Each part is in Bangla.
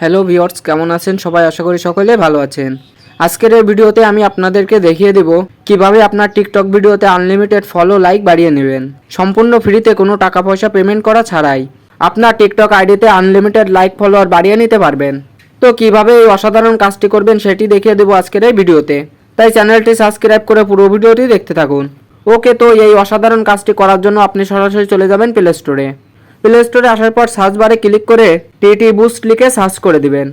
হ্যালো ভিওর্স কেমন আছেন? সবাই আশা করি সকলে ভালো আছেন। আজকের এই ভিডিওতে আমি আপনাদেরকে দেখিয়ে দেব কীভাবে আপনার টিকটক ভিডিওতে আনলিমিটেড ফলো লাইক বাড়িয়ে নেবেন। সম্পূর্ণ ফ্রিতে কোনো টাকা পয়সা পেমেন্ট করা ছাড়াই আপনার টিকটক আইডিতে আনলিমিটেড লাইক ফলোয়ার বাড়িয়ে নিতে পারবেন। তো কীভাবে এই অসাধারণ কাজটি করবেন সেটি দেখিয়ে দেবো আজকের এই ভিডিওতে। তাই চ্যানেলটি সাবস্ক্রাইব করে পুরো ভিডিওটি দেখতে থাকুন। ওকে, তো এই অসাধারণ কাজটি করার জন্য আপনি সরাসরি চলে যাবেন প্লে স্টোরে প্লে স্টোরে আসার পর সার্চ বারে ক্লিক করে টিটি বুস্ট লিখে সার্চ করে দিবেন।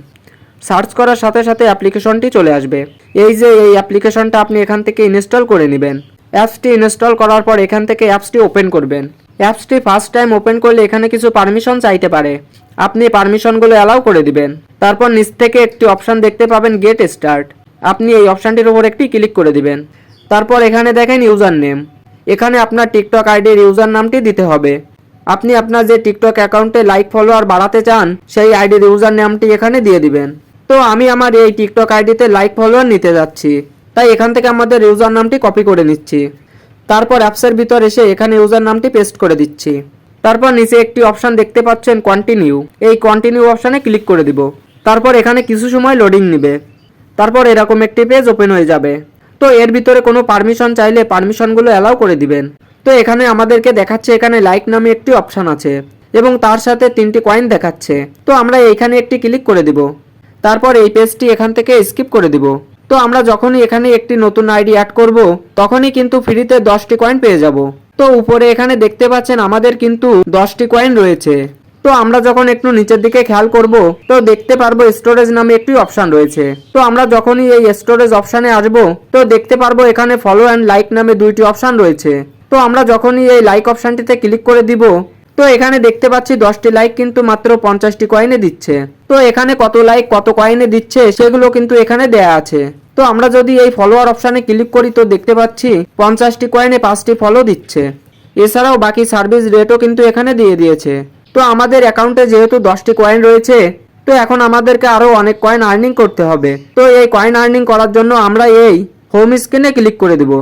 সার্চ করার সাথে সাথে অ্যাপ্লিকেশনটি চলে আসবে। এই যে এই অ্যাপ্লিকেশনটা আপনি এখান থেকে ইনস্টল করে নেবেন। অ্যাপসটি ইনস্টল করার পর এখান থেকে অ্যাপসটি ওপেন করবেন। অ্যাপসটি ফার্স্ট টাইম ওপেন করলে এখানে কিছু পারমিশন চাইতে পারে। আপনি পারমিশনগুলো অ্যালাউ করে দিবেন। তারপর নিচ থেকে একটি অপশান দেখতে পাবেন গেট স্টার্ট আপনি এই অপশনটির উপর একটি ক্লিক করে দিবেন। তারপর এখানে দেখেন ইউজার নেম এখানে আপনার টিকটক আইডির ইউজার নামটি দিতে হবে। আপনি আপনার যে টিকটক অ্যাকাউন্টে লাইক ফলোয়ার বাড়াতে চান, সেই আইডির ইউজার নামটি এখানে দিয়ে দিবেন। তো আমি আমার এই টিকটক আইডিতে লাইক ফলোয়ার নিতে যাচ্ছি। তাই এখান থেকে আমাদের ইউজার নামটি কপি করে নিচ্ছি। তারপর অ্যাপসের ভিতর এসে এখানে ইউজার নামটি পেস্ট করে দিচ্ছি। তারপর নিচে একটি অপশন দেখতে পাচ্ছেন কন্টিনিউ এই কন্টিনিউ অপশানে ক্লিক করে দিব। তারপর এখানে কিছু সময় লোডিং নেবে। তারপর এরকম একটি পেজ ওপেন হয়ে যাবে। তো এর ভিতরে কোনো পারমিশন চাইলে পারমিশনগুলো অ্যালাউ করে দিবেন। তো এখানে আমাদেরকে দেখাচ্ছে এখানে লাইক নামে একটি অপশন আছে এবং তার সাথে তিনটি কয়েন দেখাচ্ছে। তো আমরা এইখানে একটি ক্লিক করে দিব। তারপর এই পেজটি এখান থেকে স্কিপ করে দিব। তো আমরা যখনই এখানে একটি নতুন আইডি অ্যাড করব, তখনই কিন্তু ফ্রিতে দশটি কয়েন পেয়ে যাব। তো উপরে এখানে দেখতে পাচ্ছেন আমাদের কিন্তু দশটি কয়েন রয়েছে। তো আমরা যখন একটু নিচের দিকে খেয়াল করব, তো দেখতে পারব স্টোরেজ নামে একটি অপশন রয়েছে। তো আমরা যখনই এই স্টোরেজ অপশানে আসব, তো দেখতে পারব এখানে ফলো অ্যান্ড লাইক নামে দুইটি অপশন রয়েছে। তো আমরা যখনই এই লাইক অপশনটিতে ক্লিক করে দিব, তো এখানে দেখতে পাচ্ছি দশটি লাইক কিন্তু মাত্র পঞ্চাশটি কয়েনে দিচ্ছে। তো এখানে কত লাইক কত কয়েনে দিচ্ছে, সেগুলো কিন্তু এখানে দেয়া আছে। তো আমরা যদি এই ফলোয়ার অপশানে ক্লিক করি, তো দেখতে পাচ্ছি পঞ্চাশটি কয়েনে পাঁচটি ফলো দিচ্ছে। এছাড়াও বাকি সার্ভিস রেটও কিন্তু এখানে দিয়ে দিয়েছে। তো আমাদের অ্যাকাউন্টে যেহেতু দশটি কয়েন রয়েছে, তো এখন আমাদেরকে আরও অনেক কয়েন আর্নিং করতে হবে। তো এই কয়েন আর্নিং করার জন্য আমরা এই হোম স্ক্রিনে ক্লিক করে দিব।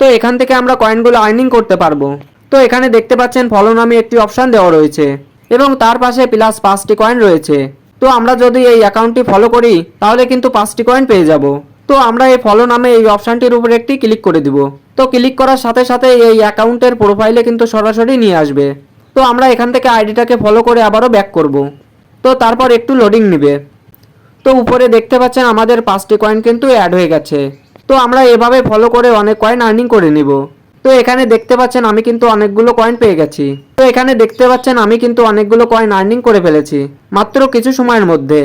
তো এখান থেকে আমরা কয়েনগুলো আর্নিং করতে পারব। তো এখানে দেখতে পাচ্ছেন ফলো নামে একটি অপশান দেওয়া রয়েছে এবং তার পাশে প্লাস পাঁচটি কয়েন রয়েছে। তো আমরা যদি এই অ্যাকাউন্টটি ফলো করি, তাহলে কিন্তু পাঁচটি কয়েন পেয়ে যাব। তো আমরা এই ফলো নামে এই অপশানটির উপরে একটি ক্লিক করে দিব। তো ক্লিক করার সাথে সাথে এই অ্যাকাউন্টের প্রোফাইলে কিন্তু সরাসরি নিয়ে আসবে। তো আমরা এখান থেকে আইডিটাকে ফলো করে আবারও ব্যাক করব। তো তারপর একটু লোডিং নেবে। তো উপরে দেখতে পাচ্ছেন আমাদের পাঁচটি কয়েন কিন্তু অ্যাড হয়ে গেছে। তো আমরা এভাবে ফলো করে অনেক কয়েন আর্নিং করে নিব। তো এখানে দেখতে পাচ্ছেন আমি কিন্তু অনেকগুলো কয়েন পেয়ে গেছি। তো এখানে দেখতে পাচ্ছেন আমি কিন্তু অনেকগুলো কয়েন আর্নিং করে ফেলেছি, মাত্র কিছু সময়ের মধ্যে।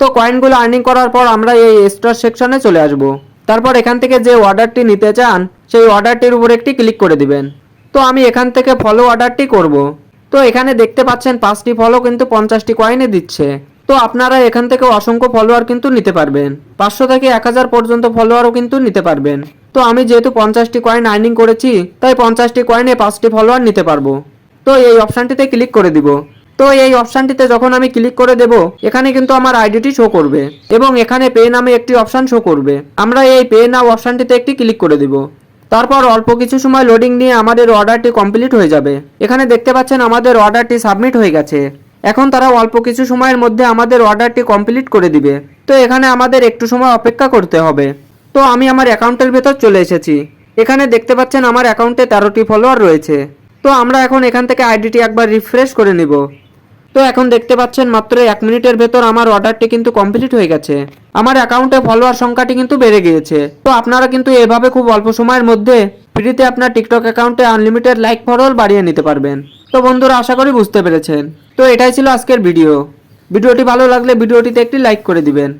তো কয়েনগুলো আর্নিং করার পর আমরা এই স্টোর সেকশনে চলে আসব। তারপর এখান থেকে যে অর্ডারটি নিতে চান, সেই অর্ডারটির উপর একটি ক্লিক করে দিবেন। তো আমি এখান থেকে ফলো অর্ডারটি করব। তো এখানে দেখতে পাচ্ছেন পাঁচটি ফলো কিন্তু পঞ্চাশটি কয়েনে দিচ্ছে। তো আপনারা এখান থেকে অসংখ্য ফলোয়ার কিন্তু নিতে পারবেন। পাঁচশো থেকে এক হাজার পর্যন্ত ফলোয়ারও কিন্তু নিতে পারবেন। তো আমি যেহেতু পঞ্চাশটি কয়েন আর্নিং করেছি, তাই পঞ্চাশটি কয়েনে পাঁচটি ফলোয়ার নিতে পারব। তো এই অপশানটিতে ক্লিক করে দিব। তো এই অপশানটিতে যখন আমি ক্লিক করে দেব, এখানে কিন্তু আমার আইডিটি শো করবে এবং এখানে পে নামে একটি অপশান শো করবে। আমরা এই পে নাও অপশানটিতে একটি ক্লিক করে দিব। তারপর অল্প কিছু সময় লোডিং নিয়ে আমাদের অর্ডারটি কমপ্লিট হয়ে যাবে। এখানে দেখতে পাচ্ছেন আমাদের অর্ডারটি সাবমিট হয়ে গেছে। এখন তারা অল্প কিছু সময়ের মধ্যে আমাদের অর্ডারটি কমপ্লিট করে দিবে। তো এখানে আমাদের একটু সময় অপেক্ষা করতে হবে। তো আমি আমার অ্যাকাউন্টের ভেতর চলে এসেছি। এখানে দেখতে পাচ্ছেন আমার অ্যাকাউন্টে তেরোটি ফলোয়ার রয়েছে। তো আমরা এখন এখান থেকে আইডিটি একবার রিফ্রেশ করে নিব। তো এখন দেখতে পাচ্ছেন মাত্র এক মিনিটের ভেতর আমার অর্ডারটি কিন্তু কমপ্লিট হয়ে গেছে। আমার অ্যাকাউন্টে ফলোয়ার সংখ্যাটি কিন্তু বেড়ে গিয়েছে। তো আপনারা কিন্তু এভাবে খুব অল্প সময়ের মধ্যে ফ্রিতে আপনার টিকটক অ্যাকাউন্টে আনলিমিটেড লাইক ফলোয়ার বাড়িয়ে নিতে পারবেন। তো বন্ধুরা, আশা করি বুঝতে পেরেছেন। তো এটাই ছিল আজকের ভিডিও। ভিডিওটি ভালো লাগলে ভিডিওটিতে একটি লাইক করে দিবেন।